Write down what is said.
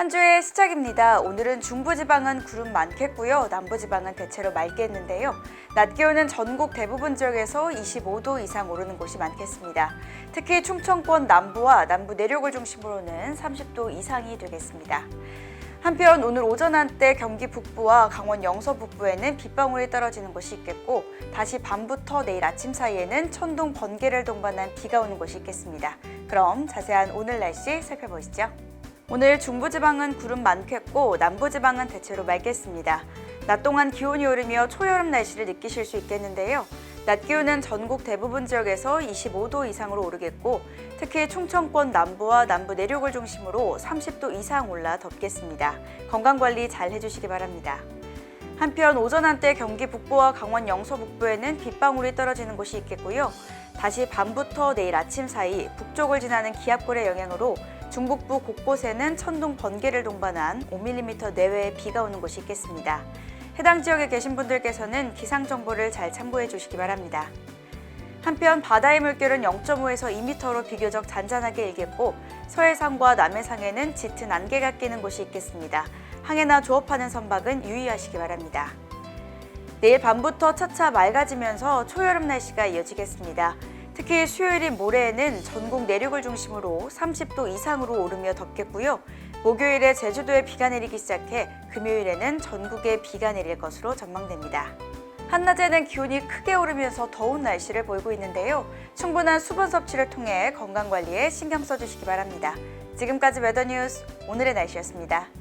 한 주의 시작입니다. 오늘은 중부지방은 구름 많겠고요. 남부지방은 대체로 맑겠는데요. 낮 기온은 전국 대부분 지역에서 25도 이상 오르는 곳이 많겠습니다. 특히 충청권 남부와 남부 내륙을 중심으로는 30도 이상이 되겠습니다. 한편 오늘 오전 한때 경기 북부와 강원 영서 북부에는 빗방울이 떨어지는 곳이 있겠고 다시 밤부터 내일 아침 사이에는 천둥 번개를 동반한 비가 오는 곳이 있겠습니다. 그럼 자세한 오늘 날씨 살펴보시죠. 오늘 중부지방은 구름 많겠고 남부지방은 대체로 맑겠습니다. 낮 동안 기온이 오르며 초여름 날씨를 느끼실 수 있겠는데요. 낮 기온은 전국 대부분 지역에서 25도 이상으로 오르겠고 특히 충청권 남부와 남부 내륙을 중심으로 30도 이상 올라 덥겠습니다. 건강 관리 잘 해주시기 바랍니다. 한편 오전 한때 경기 북부와 강원 영서 북부에는 빗방울이 떨어지는 곳이 있겠고요. 다시 밤부터 내일 아침 사이 북쪽을 지나는 기압골의 영향으로 중북부 곳곳에는 천둥 번개를 동반한 5mm 내외의 비가 오는 곳이 있겠습니다. 해당 지역에 계신 분들께서는 기상 정보를 잘 참고해 주시기 바랍니다. 한편 바다의 물결은 0.5에서 2m로 비교적 잔잔하게 일겠고 서해상과 남해상에는 짙은 안개가 끼는 곳이 있겠습니다. 항해나 조업하는 선박은 유의하시기 바랍니다. 내일 밤부터 차차 맑아지면서 초여름 날씨가 이어지겠습니다. 특히 수요일인 모레에는 전국 내륙을 중심으로 30도 이상으로 오르며 덥겠고요. 목요일에 제주도에 비가 내리기 시작해 금요일에는 전국에 비가 내릴 것으로 전망됩니다. 한낮에는 기온이 크게 오르면서 더운 날씨를 보이고 있는데요. 충분한 수분 섭취를 통해 건강 관리에 신경 써주시기 바랍니다. 지금까지 웨더뉴스 오늘의 날씨였습니다.